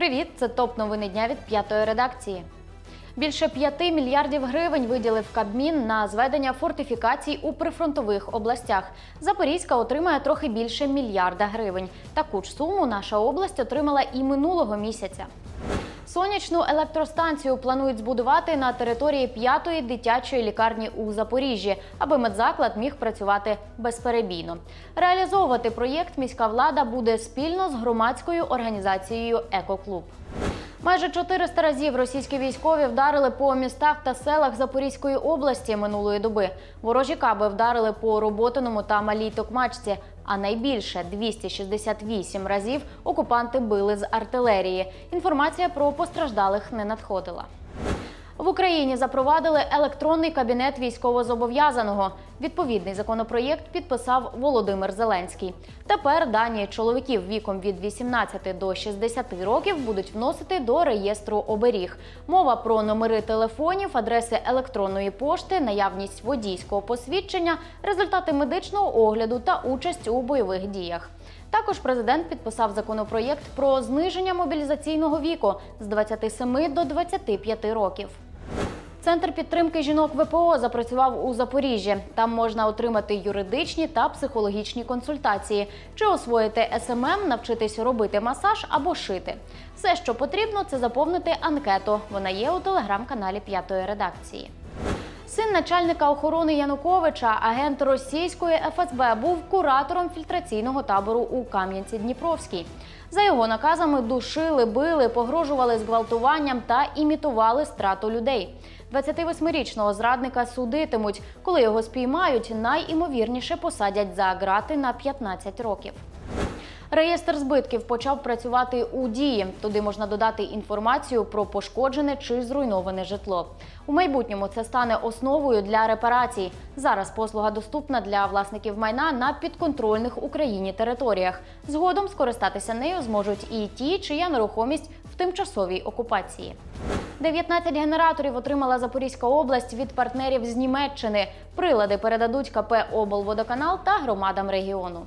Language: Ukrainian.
Привіт, це топ новини дня від п'ятої редакції. Більше 5 мільярдів гривень виділив Кабмін на зведення фортифікацій у прифронтових областях. Запорізька отримає трохи більше мільярда гривень. Таку ж суму наша область отримала і минулого місяця. Сонячну електростанцію планують збудувати на території п'ятої дитячої лікарні у Запоріжжі, аби медзаклад міг працювати безперебійно. Реалізовувати проєкт міська влада буде спільно з громадською організацією Екоклуб. Майже 400 разів російські військові вдарили по містах та селах Запорізької області минулої доби. Ворожі каби вдарили по Роботиному та Малій Токмачці. А найбільше 268 разів окупанти били з артилерії. Інформація про постраждалих не надходила. В Україні запровадили електронний кабінет військовозобов'язаного. Відповідний законопроєкт підписав Володимир Зеленський. Тепер дані чоловіків віком від 18 до 60 років будуть вносити до реєстру оберіг. Мова про номери телефонів, адреси електронної пошти, наявність водійського посвідчення, результати медичного огляду та участь у бойових діях. Також президент підписав законопроєкт про зниження мобілізаційного віку з 27 до 25 років. Центр підтримки жінок ВПО запрацював у Запоріжжі. Там можна отримати юридичні та психологічні консультації, чи освоїти СММ, навчитись робити масаж або шити. Все, що потрібно, це заповнити анкету. Вона є у телеграм-каналі п'ятої редакції. Син начальника охорони Януковича, агент російської ФСБ, був куратором фільтраційного табору у Кам'янці-Дніпровській. За його наказами душили, били, погрожували зґвалтуванням та імітували страту людей. 28-річного зрадника судитимуть. Коли його спіймають, найімовірніше посадять за грати на 15 років. Реєстр збитків почав працювати у дії. Туди можна додати інформацію про пошкоджене чи зруйноване житло. У майбутньому це стане основою для репарацій. Зараз послуга доступна для власників майна на підконтрольних Україні територіях. Згодом скористатися нею зможуть і ті, чия нерухомість в тимчасовій окупації. 19 генераторів отримала Запорізька область від партнерів з Німеччини. Прилади передадуть КП «Облводоканал» та громадам регіону.